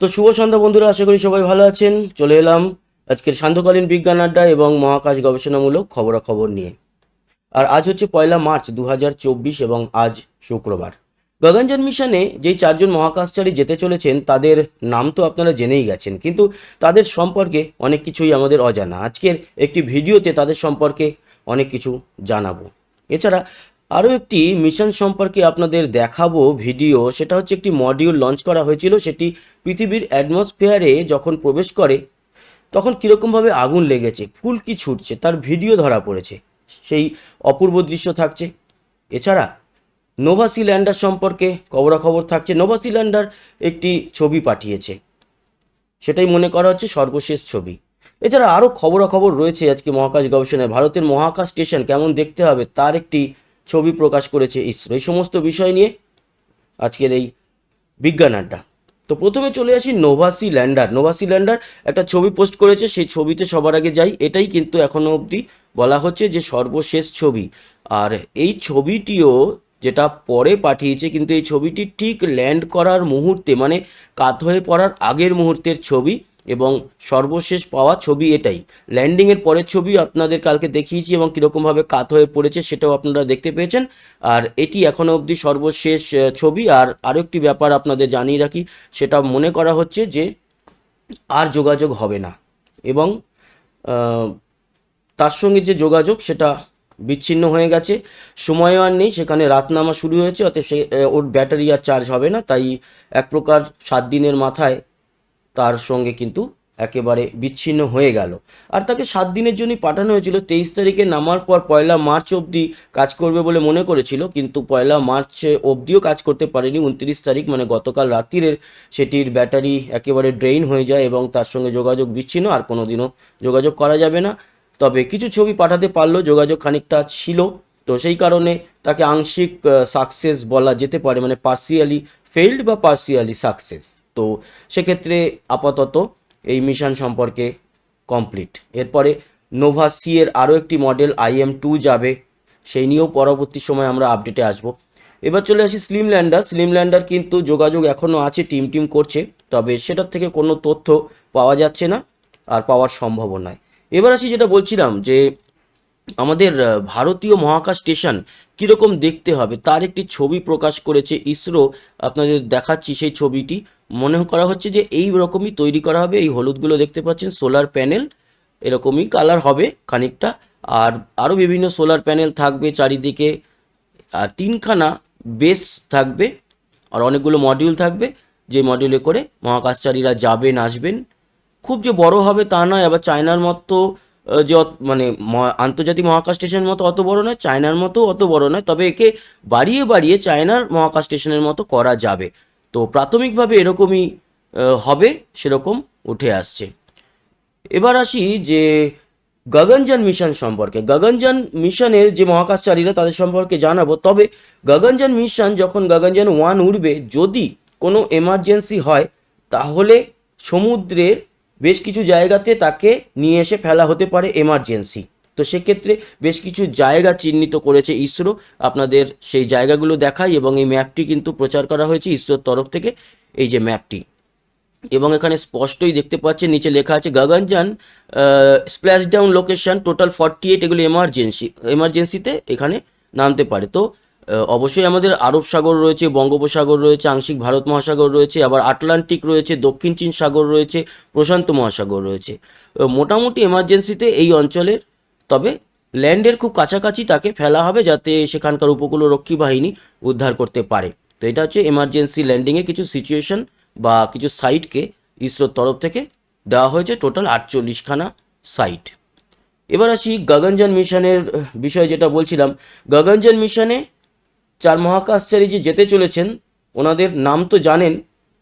তো শুভ সন্ধ্যা বন্ধুরা, আশা করি সবাই ভালো আছেন। চলে এলাম আজকের সান্ধ্যকালীন বিজ্ঞান আড্ডা এবং মহাকাশ গবেষণামূলক খবরাখবর নিয়ে। আর আজ হচ্ছে পয়লা মার্চ দু হাজার চব্বিশ এবং আজ শুক্রবার। গগনযান মিশনে যেই চারজন মহাকাশচারী যেতে চলেছেন, তাদের নাম তো আপনারা জেনেই গেছেন, কিন্তু তাদের সম্পর্কে অনেক কিছুই আমাদের অজানা। আজকের একটি ভিডিওতে তাদের সম্পর্কে অনেক কিছু জানাব। এছাড়া আরও একটি মিশন সম্পর্কে আপনাদের দেখাবো ভিডিও। সেটা হচ্ছে একটি মডিউল লঞ্চ করা হয়েছিল। সেটি পৃথিবীর অ্যাটমসফিয়ারে যখন প্রবেশ করে, তখন কীরকমভাবে আগুন লেগেছে ফুলকি ছুটছে, তার ভিডিও ধরা পড়েছে। সেই অপূর্ব দৃশ্য থাকছে। এছাড়া নোভাসি ল্যান্ডার সম্পর্কে খবরাখবর থাকছে। নোভাসি ল্যান্ডার একটি ছবি পাঠিয়েছে। সেটাই মনে করা হচ্ছে সর্বশেষ ছবি। এছাড়া আরও খবরাখবর রয়েছে আজকে মহাকাশ গবেষণায়। ভারতের মহাকাশ স্টেশন কেমন দেখতে হবে, তার একটি ছবি প্রকাশ করেছে ইসরো। এই সমস্ত বিষয় নিয়ে আজকের এই বিজ্ঞান আড্ডা। তো প্রথমে চলে আসি নোভাসি ল্যান্ডার। নোভাসি ল্যান্ডার একটা ছবি পোস্ট করেছে, সেই ছবিতে সবার আগে যাই। এটাই কিন্তু এখনও অবধি বলা হচ্ছে যে সর্বশেষ ছবি। আর এই ছবিটিও যেটা পরে পাঠিয়েছে, কিন্তু এই ছবিটি ঠিক ল্যান্ড করার মুহূর্তে মানে কাত হয়ে পড়ার আগের মুহূর্তের ছবি। এবং সর্বশেষ পাওয়া ছবি এটাই। ল্যান্ডিংয়ের পরের ছবি আপনাদের কালকে দেখিয়েছি এবং কীরকমভাবে কাত হয়ে পড়েছে সেটাও আপনারা দেখতে পেয়েছেন। আর এটি এখনও অবধি সর্বশেষ ছবি। আর আরও একটি ব্যাপার আপনাদের জানিয়ে রাখি, সেটা মনে করা হচ্ছে যে আর যোগাযোগ হবে না। এবং তার সঙ্গে যে যোগাযোগ সেটা বিচ্ছিন্ন হয়ে গেছে। সময়ও আর নেই, সেখানে রাত নামা শুরু হয়েছে, অতএব সে ওর ব্যাটারি আর চার্জ হবে না। তাই এক প্রকার সাত দিনের মাথায় তার সঙ্গে কিন্তু একেবারে বিচ্ছিন্ন হয়ে গেল। আর তাকে সাত দিনের জন্যই পাঠানো হয়েছিল। তেইশ তারিখে নামার পর পয়লা মার্চ অবধি কাজ করবে বলে মনে করেছিল, কিন্তু পয়লা মার্চ অবধিও কাজ করতে পারেনি। উনত্রিশ তারিখ মানে গতকাল রাত্রিরের সেটির ব্যাটারি একেবারে ড্রেইন হয়ে যায় এবং তার সঙ্গে যোগাযোগ বিচ্ছিন্ন, আর কোনো দিনও যোগাযোগ করা যাবে না। তবে কিছু ছবি পাঠাতে পারল, যোগাযোগ খানিকটা ছিল। তো সেই কারণে তাকে আংশিক সাকসেস বলা যেতে পারে মানে পার্সিয়ালি ফেইল্ড বা পার্সিয়ালি সাকসেস তো সেক্ষেত্রে আপাতত এই মিশন সম্পর্কে কমপ্লিট এরপরে নোভা সি এর আরও একটি মডেল আইএম টু যাবে, সেই নিয়েও পরবর্তী সময় আমরা আপডেটে আসব। এবার চলে আসি স্লিম ল্যান্ডার স্লিম ল্যান্ডার কিন্তু যোগাযোগ এখনও আছে টিম টিম করছে, তবে সেটার থেকে কোনো তথ্য পাওয়া যাচ্ছে না আর পাওয়ার সম্ভাবনা নয়। এবার আসি যেটা বলছিলাম যে আমাদের ভারতীয় মহাকাশ স্টেশন কীরকম দেখতে হবে? তার একটি ছবি প্রকাশ করেছে ইসরো। আপনাদের দেখাচ্ছি সেই ছবিটি। মনে করা হচ্ছে যে এই রকমই তৈরি করা হবে। এই হলুদগুলো দেখতে পাচ্ছেন, সোলার প্যানেল। এরকমই কালার হবে খানিকটা। আর আরও বিভিন্ন সোলার প্যানেল থাকবে চারিদিকে। আর তিনখানা বেস থাকবে। আর অনেকগুলো মডিউল থাকবে, যে মডিউলে করে মহাকাশচারীরা যাবেন, আসবেন। খুব যে বড় হবে তা নয়। আবার চায়নার মতো আহ, যে মানে আন্তর্জাতিক মহাকাশ স্টেশনের মতো অত বড় নয় চায়নার মতো অত বড় নয় তবে একে বাড়িয়ে বাড়িয়ে চায়নার মহাকাশ স্টেশনের মতো করা যাবে। তো প্রাথমিকভাবে এরকমই হবে সেরকম উঠে আসছে। এবার আসি যে গগনযান মিশন সম্পর্কে। গগনযান মিশনের যে মহাকাশচারীরা তাদের সম্পর্কে জানাব তবে গগনযান মিশন যখন গগনযান ওয়ান উড়বে যদি কোনো এমার্জেন্সি হয় তাহলে সমুদ্রের বেশ কিছু জায়গাতে তাকে নিয়ে এসে ফেলা হতে পারে এমার্জেন্সি তো সেক্ষেত্রে বেশ কিছু জায়গা চিহ্নিত করেছে ইসরো। আপনাদের সেই জায়গাগুলো দেখাই এবং এই ম্যাপটি কিন্তু প্রচার করা হয়েছে ইসরোর তরফ থেকে, এই যে ম্যাপটি এবং এখানে স্পষ্টই দেখতে পাচ্ছেন, নিচে লেখা আছে, Gaganyaan splash down location total forty eight এগুলো এমার্জেন্সি এমার্জেন্সিতে এখানে নামতে পারে। তো অবশ্যই আমাদের আরব সাগর রয়েছে, বঙ্গোপসাগর রয়েছে, আংশিক ভারত মহাসাগর রয়েছে, আবার আটলান্টিক রয়েছে, দক্ষিণ চীন সাগর রয়েছে, প্রশান্ত মহাসাগর রয়েছে। মোটামুটি এমার্জেন্সিতে এই অঞ্চলের, তবে ল্যান্ডের খুব কাছাকাছি তাকে ফেলা হবে যাতে সেখানকার উপকূলরক্ষী বাহিনী উদ্ধার করতে পারে। তো এটা হচ্ছে এমার্জেন্সি ল্যান্ডিংয়ের কিছু সিচুয়েশন বা কিছু সাইটকে ইসরোর তরফ থেকে দেওয়া হয়েছে টোটাল আটচল্লিশখানা সাইট এবার আসি গগনযান মিশনের বিষয়ে যেটা বলছিলাম। গগনযান মিশনে চার মহাকাশচারী যে যেতে চলেছেন, ওনাদের নাম তো জানেন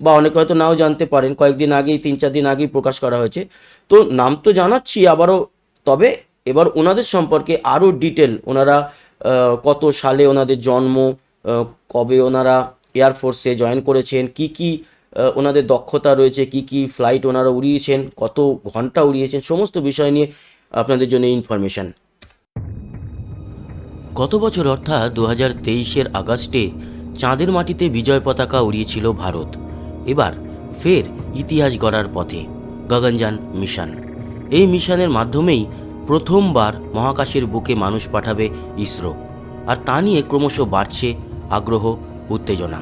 বা অনেকে হয়তো নাও জানতে পারেন, কয়েকদিন আগেই, তিন চার দিন আগেই প্রকাশ করা হয়েছে। তো নাম তো জানাচ্ছি আবারও, তবে এবার ওনাদের সম্পর্কে আরও ডিটেল, ওনারা কত সালে ওনাদের জন্ম কবে ওনারা এয়ারফোর্সে জয়েন করেছেন, কি কি ওনাদের দক্ষতা রয়েছে, কি কি ফ্লাইট ওনারা উড়িয়েছেন, কত ঘণ্টা উড়িয়েছেন, সমস্ত বিষয় নিয়ে আপনাদের জন্য ইনফরমেশান গত বছর অর্থাৎ দু হাজার তেইশের আগস্টে চাঁদের মাটিতে বিজয় পতাকা উড়িয়েছিল ভারত। এবার ফের ইতিহাস গড়ার পথে। গগনযান মিশন। এই মিশনের মাধ্যমেই প্রথমবার মহাকাশের বুকে মানুষ পাঠাবে ইসরো। আর তা নিয়ে ক্রমশ বাড়ছে আগ্রহ, উত্তেজনা।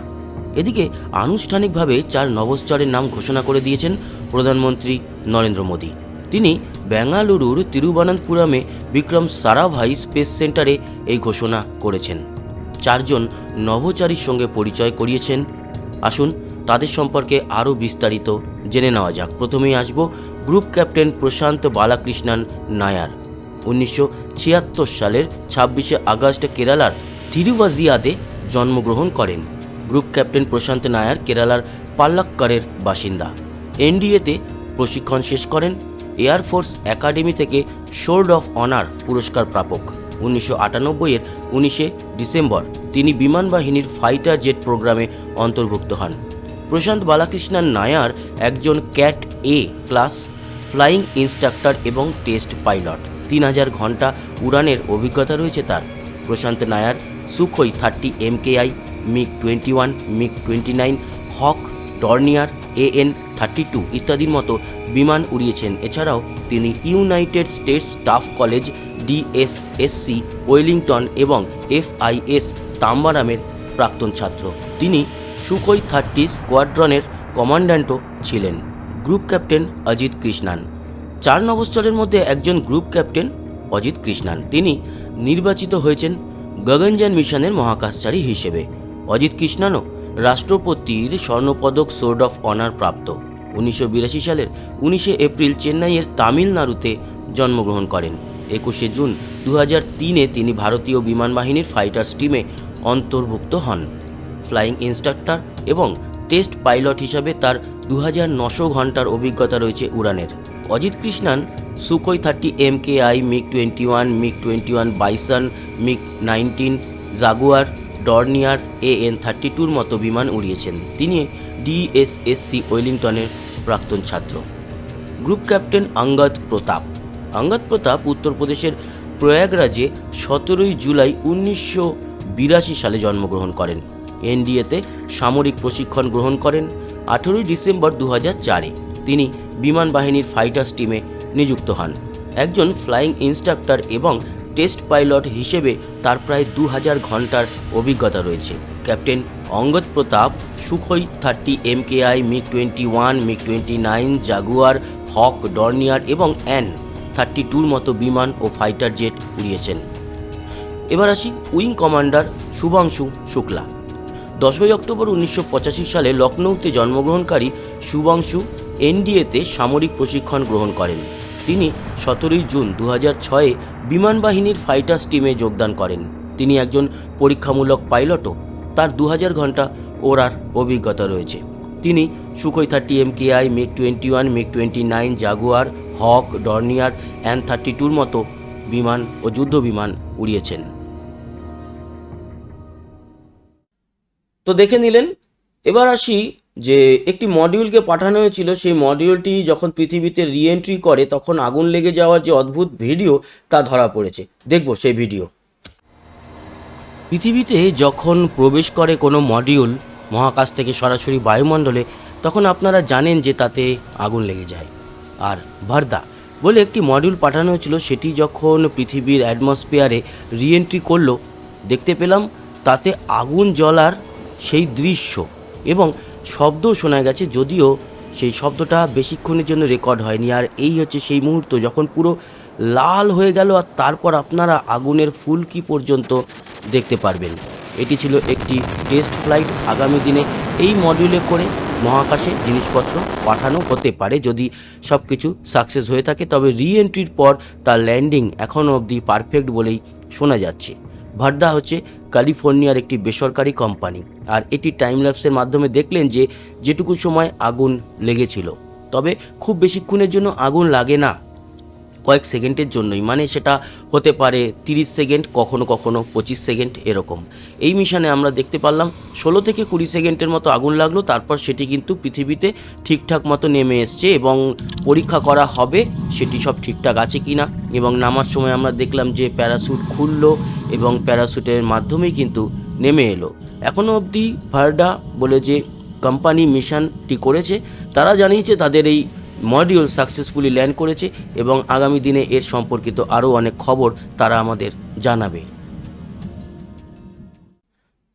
এদিকে আনুষ্ঠানিকভাবে চার নভশ্চরের নাম ঘোষণা করে দিয়েছেন প্রধানমন্ত্রী নরেন্দ্র মোদী। তিনি বেঙ্গালুরুর তিরুবনন্তপুরমে বিক্রম সারাভাই স্পেস সেন্টারে এই ঘোষণা করেছেন। চারজন নভোচারীর সঙ্গে পরিচয় করিয়েছেন। আসুন তাদের সম্পর্কে আরও বিস্তারিত জেনে নেওয়া যাক। প্রথমেই আসব গ্রুপ ক্যাপ্টেন প্রশান্ত বালাকৃষ্ণন নায়ার। উনিশশো ছিয়াত্তর সালের ছাব্বিশে আগস্ট কেরালার থিরুভাজিয়াতে জন্মগ্রহণ করেন। গ্রুপ ক্যাপ্টেন প্রশান্ত নায়ার কেরালার পাল্লাক্কারের বাসিন্দা। এনডিএতে প্রশিক্ষণ শেষ করেন। এয়ারফোর্স একাডেমি থেকে শোর্ড অফ অনার পুরস্কার প্রাপক। উনিশশো আটানব্বইয়ের উনিশে ডিসেম্বর তিনি বিমান বাহিনীর ফাইটার জেট প্রোগ্রামে অন্তর্ভুক্ত হন। প্রশান্ত বালাকৃষ্ণন নায়ার একজন cat A class, flying instructor এবং টেস্ট পাইলট। তিন হাজার ঘণ্টা উড়ানের অভিজ্ঞতা রয়েছে তার। Prashant Nair Sukhoi thirty MKI MiG twenty one, MiG twenty nine, Hawk Dornier AN thirty two ইত্যাদির মতো বিমান উড়িয়েছেন। এছাড়াও তিনি United States staff college DSSC Wellington এবং এফআইএস তাম্বারামের প্রাক্তন ছাত্র। তিনি সুখই থার্টি স্কোয়াড্রনের কমান্ড্যান্টও ছিলেন। Group captain Ajit Krishnan. চার নবস্তরের মধ্যে একজন গ্রুপ ক্যাপ্টেন অজিত কৃষ্ণান। তিনি নির্বাচিত হয়েছেন গগনযান মিশনের মহাকাশচারী হিসেবে। অজিত কৃষ্ণানও রাষ্ট্রপতির স্বর্ণপদক সোর্ড অফ অনার প্রাপ্ত। উনিশশো বিরাশি সালের উনিশে এপ্রিল চেন্নাইয়ের তামিলনাড়ুতে জন্মগ্রহণ করেন। একুশে জুন দু তিনে তিনি ভারতীয় বিমান বাহিনীর ফাইটার্স টিমে অন্তর্ভুক্ত হন। ফ্লাইং ইনস্ট্রাক্টর এবং টেস্ট পাইলট হিসাবে তার দু ঘণ্টার অভিজ্ঞতা রয়েছে উড়ানের। Ajit Krishnan Sukhoi thirty M K I, MiG twenty one, MiG twenty one Bison, MiG nineteen, Jaguar Dornier A N thirty টুর মতো বিমান উড়িয়েছেন। তিনি ডিএসএসসি ওয়েলিংটনের প্রাক্তন ছাত্র। Group captain Angad Pratap. Angad Pratap উত্তরপ্রদেশের প্রয়াগরাজে সতেরোই জুলাই উনিশশো বিরাশি সালে জন্মগ্রহণ করেন। এনডিএতে সামরিক প্রশিক্ষণ গ্রহণ করেন আঠেরোই ডিসেম্বর দু চারে। তিনি বিমান বাহিনীর ফাইটার্স টিমে নিযুক্ত হন। একজন ফ্লাইং ইনস্ট্রাক্টর এবং টেস্ট পাইলট হিসেবে তার প্রায় দু হাজার ঘণ্টার অভিজ্ঞতা রয়েছে। Captain Angad Pratap, Sukhoi thirty MKI MiG twenty one MiG twenty nine, Jaguar, Hawk, Dornier এবং অ্যান থার্টি টুর মতো বিমান ও ফাইটার জেট উড়িয়েছেন। এবার আসি উইং কমান্ডার শুভাংশু শুক্লা। দশই অক্টোবর উনিশশো পঁচাশি সালে লখনৌতে জন্মগ্রহণকারী শুভাংশু এনডিএতে সামরিক প্রশিক্ষণ গ্রহণ করেন। তিনি সতেরোই জুন দু হাজার ছয়ে বিমান বাহিনীর ফাইটার্স টিমে যোগদান করেন। তিনি একজন পরীক্ষামূলক পাইলটও। তার দু হাজার ঘণ্টা ওড়ার অভিজ্ঞতা রয়েছে। তিনি Sukhoi thirty MKI MiG twenty one MiG twenty nine, Jaguar, Hawk, Dornier AN thirty টুর মতো বিমান ও যুদ্ধ বিমান উড়িয়েছেন। তো দেখে নিলেন, এবার আসি যে একটি মডিউলকে পাঠানো হয়েছিল, সেই মডিউলটি যখন পৃথিবীতে রিএন্ট্রি করে, তখন আগুন লেগে যাওয়ার যে অদ্ভুত ভিডিও, তা ধরা পড়েছে। দেখব সেই ভিডিও। পৃথিবীতে যখন প্রবেশ করে কোনো মডিউল মহাকাশ থেকে সরাসরি বায়ুমণ্ডলে, তখন আপনারা জানেন যে তাতে আগুন লেগে যায়। আর ভার্দা বলে একটি মডিউল পাঠানো হয়েছিল, সেটি যখন পৃথিবীর অ্যাটমসফিয়ারে রিএন্ট্রি করল, দেখতে পেলাম তাতে আগুন জ্বলার সেই দৃশ্য এবং শব্দও শোনা গেছে, যদিও সেই শব্দটা বেশিক্ষণের জন্য রেকর্ড হয়নি। আর এই হচ্ছে সেই মুহূর্ত যখন পুরো লাল হয়ে গেল আর তারপর আপনারা আগুনের ফুলকি পর্যন্ত দেখতে পারবেন। এটি ছিল একটি টেস্ট ফ্লাইট আগামী দিনে। এই মডিউলে করে মহাকাশে জিনিসপত্র পাঠানো হতে পারে। যদি সব কিছু সাকসেস হয়ে থাকে, তবে রিএন্ট্রির পর তার ল্যান্ডিং এখনও অবধি পারফেক্ট বলেই শোনা যাচ্ছে। ভাড্ডা হচ্ছে ক্যালিফোর্নিয়ার একটি বেসরকারি কোম্পানি। আর এটি টাইম ল্যাপসের মাধ্যমে দেখলেন যে যেটুকু সময় আগুন লেগেছিল। তবে খুব বেশিক্ষণের জন্য আগুন লাগে না। কয়েক সেকেন্ডের জন্যই। মানে সেটা হতে পারে তিরিশ সেকেন্ড, কখনো কখনো পঁচিশ সেকেন্ড এরকম। এই মিশনে আমরা দেখতে পারলাম, ষোলো থেকে কুড়ি সেকেন্ডের মতো আগুন লাগল। তারপর সেটি কিন্তু পৃথিবীতে ঠিকঠাক মতো নেমে এসছে এবং পরীক্ষা করা হবে সেটি সব ঠিকঠাক আছে কি না এবং নামার সময় আমরা দেখলাম যে প্যারাশুট খুললো এবং প্যারাশুটের মাধ্যমেই কিন্তু নেমে এলো। এখনও অবধি ভার্ডা বলে যে কোম্পানি মিশনটি করেছে, তারা জানিয়েছে তাদের এই মডিউল সাকসেসফুলি ল্যান্ড করেছে এবং আগামী দিনে এর সম্পর্কিত আরও অনেক খবর তারা আমাদের জানাবে।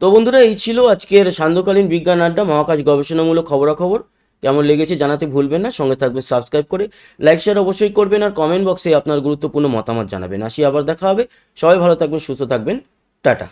তো বন্ধুরা, এই ছিল আজকের সান্ধ্যকালীন বিজ্ঞান আড্ডা, মহাকাশ গবেষণামূলক খবরাখবর। কেমন লেগেছে জানাতে ভুলবেন না। সঙ্গে থাকবেন সাবস্ক্রাইব করে লাইক শেয়ার অবশ্যই করবেন আর কমেন্ট বক্সে আপনার গুরুত্বপূর্ণ মতামত জানাবেন। আসি আবার দেখা হবে। সবাই ভালো থাকবেন, সুস্থ থাকবেন। টাটা।